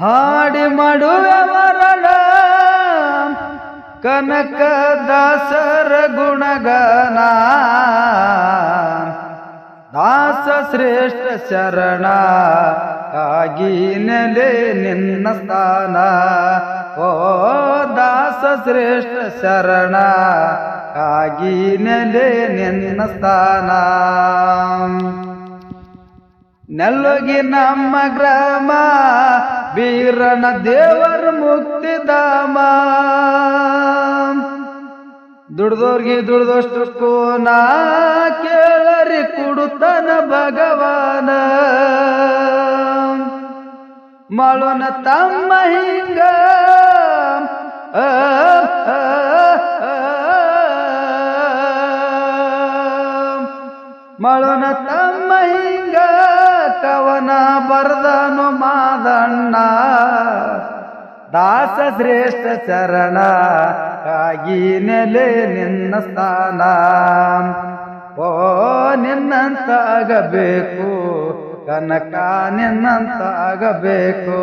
ಹಾಡಿ ಮಾಡುವೆ ಮರಣ ಕನಕ ದಾಸರ ಗುಣಗನ. ದಾಸ ಶ್ರೇಷ್ಠ ಶರಣ. ಕಾಗಿ ನೆಲೆ ನಿನ್ನ ಸ್ಥಾನ. ಓ ದಾಸ ಶ್ರೇಷ್ಠ ಶರಣ. ಕಾಗಿ ನೆಲೆ ನಿನ್ನ ಸ್ಥಾನ. ನೆಲ್ಲೊಗಿ ನಮ್ಮ ಗ್ರಾಮ. ವೀರನ ದೇವರ ಮುಕ್ತಿಧಾಮ ದುಡ್ದೋರ್ಗಿ ದುಡ್ದಷ್ಟು ಕೋನ ಕೇಳರಿ ಕುಡುತನ ಭಗವಾನ. ಮಾಡೋಣ ತಮ್ಮ ಹಿಂಗ. ಮಾಡೋಣ ತಮ್ಮ ಹಿಂಗ. ಕವನ ಬರದನು ಮಾದಣ್ಣ. ದಾಸ ಶ್ರೇಷ್ಠ ಚರಣ ಕಾಗಿ ನೆಲೆ ನಿನ್ನ ಸ್ಥಾನ. ಓ, ನಿನ್ನಂತಾಗಬೇಕು, ಕನಕ ನಿನ್ನಂತ ಆಗಬೇಕು